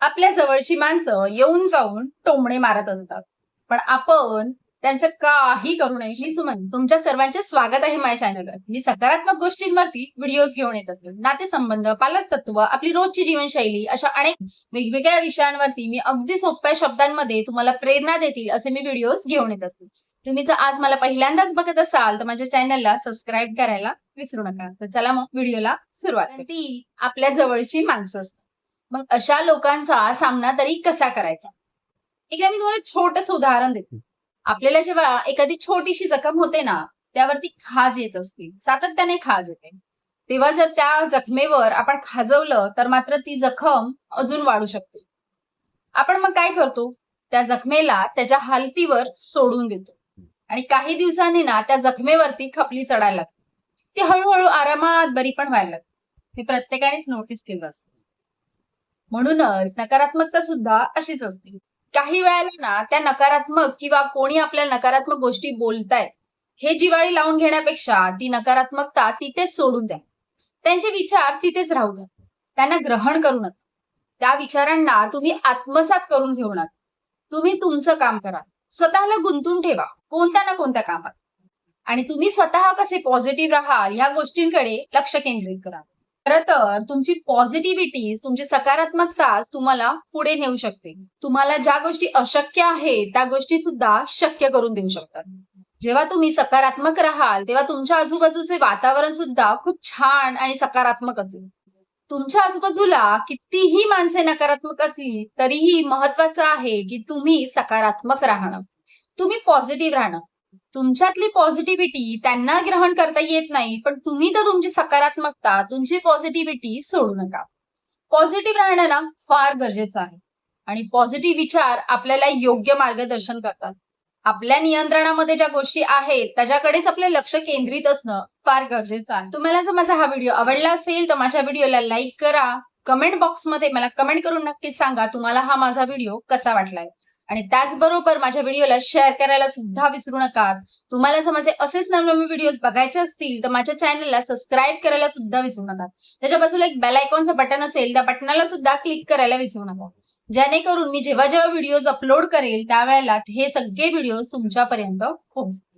आपल्या जवळची माणसं येऊन जाऊन टोमणे मारत असतात. पण आपण त्यांचं काही करू नये. मी सुमन तुमच्या सर्वांचे स्वागत आहे माझ्या चॅनलवर मी सकारात्मक गोष्टींवरती व्हिडिओज घेऊन येत असते नातेसंबंध पालक तत्व आपली रोजची जीवनशैली अशा अनेक वेगवेगळ्या विषयांवरती मी अगदी सोप्या शब्दांमध्ये तुम्हाला प्रेरणा देतील असे मी व्हिडिओज घेऊन येत असते तुम्ही जर आज मला पहिल्यांदाच बघत असाल तर माझ्या चॅनलला सबस्क्राईब करायला विसरू नका. तर चला मग व्हिडिओला सुरुवात. ती आपल्या जवळची माणसं असतात. मग अशा लोकांचा सामना तरी कसा करायचा? एकदा मी तुम्हाला छोटस उदाहरण देते. आपल्याला जेव्हा एखादी छोटीशी जखम होते ना त्यावरती खाज येत असते. सातत्याने खाज येते. तेव्हा जर त्या जखमेवर आपण खाजवलं तर मात्र ती जखम अजून वाढू शकते. आपण मग काय करतो? त्या जखमेला त्याच्या हालतीवर सोडून देतो. आणि काही दिवसांनी ना त्या जखमेवरती खपली चढायला लागते. ती हळूहळू आरामात बरी पण व्हायला लागते. हे प्रत्येकानेच नोटीस केलं असतं. म्हणूनच नकारात्मकता सुद्धा अशीच असते. काही वेळेला ना त्या नकारात्मक किंवा कोणी आपल्या नकारात्मक गोष्टी बोलतायत हे जिवाळी लावून घेण्यापेक्षा ती नकारात्मकता तिथेच सोडून द्या. त्यांचे विचार तिथेच राहू द्या. त्यांना ग्रहण करू नका. त्या विचारांना तुम्ही आत्मसात करून घेऊ नका. तुम्ही तुमचं काम करा. स्वतःला गुंतून ठेवा कोणत्या ना कोणत्या कामात. आणि तुम्ही स्वतः कसे पॉझिटिव्ह राहाल ह्या गोष्टींकडे लक्ष केंद्रित करा. खरं तर तुमची पॉझिटिव्हिटी तुमची सकारात्मकता तुम्हाला पुढे नेऊ शकते. तुम्हाला ज्या गोष्टी अशक्य आहेत त्या गोष्टी सुद्धा शक्य करून देऊ शकतात. जेव्हा तुम्ही सकारात्मक राहाल तेव्हा तुमच्या आजूबाजूचे वातावरण सुद्धा खूप छान आणि सकारात्मक असेल. तुमच्या आजूबाजूला कितीही माणसे नकारात्मक असली तरीही महत्वाचं आहे की तुम्ही सकारात्मक राहणं. तुम्ही पॉझिटिव्ह राहणं. तुमच्यातली पॉझिटिव्हिटी त्यांना ग्रहण करता येत नाही पण तुम्ही तर तुमची सकारात्मकता तुमची पॉझिटिव्हिटी सोडू नका. पॉझिटिव्ह राहणं ना फार गरजेचं आहे. आणि पॉझिटिव्ह विचार आपल्याला योग्य मार्गदर्शन करतात. आपल्या नियंत्रणामध्ये ज्या गोष्टी आहेत त्याच्याकडेच आपलं लक्ष केंद्रित असणं फार गरजेचं आहे. तुम्हाला जर माझा हा व्हिडिओ आवडला असेल तर माझ्या व्हिडिओला लाईक करा. कमेंट बॉक्समध्ये मला कमेंट करून नक्कीच सांगा तुम्हाला हा माझा व्हिडिओ कसा वाटलाय? आणि त्याचबरोबर माझ्या व्हिडिओला शेअर करायला सुद्धा विसरू नका. तुम्हाला जर माझे असेच नवनवीन व्हिडिओज बघायचे असतील तर माझ्या चॅनलला सबस्क्राईब करायला सुद्धा विसरू नका. त्याच्या बाजूला एक बेल आयकॉनचं बटन असेल त्या बटनाला सुद्धा क्लिक करायला विसरू नका. जेणेकरून मी जेव्हा जेव्हा व्हिडिओज अपलोड करेल त्यावेळेला हे सगळे व्हिडिओ तुमच्यापर्यंत पोहोचतील.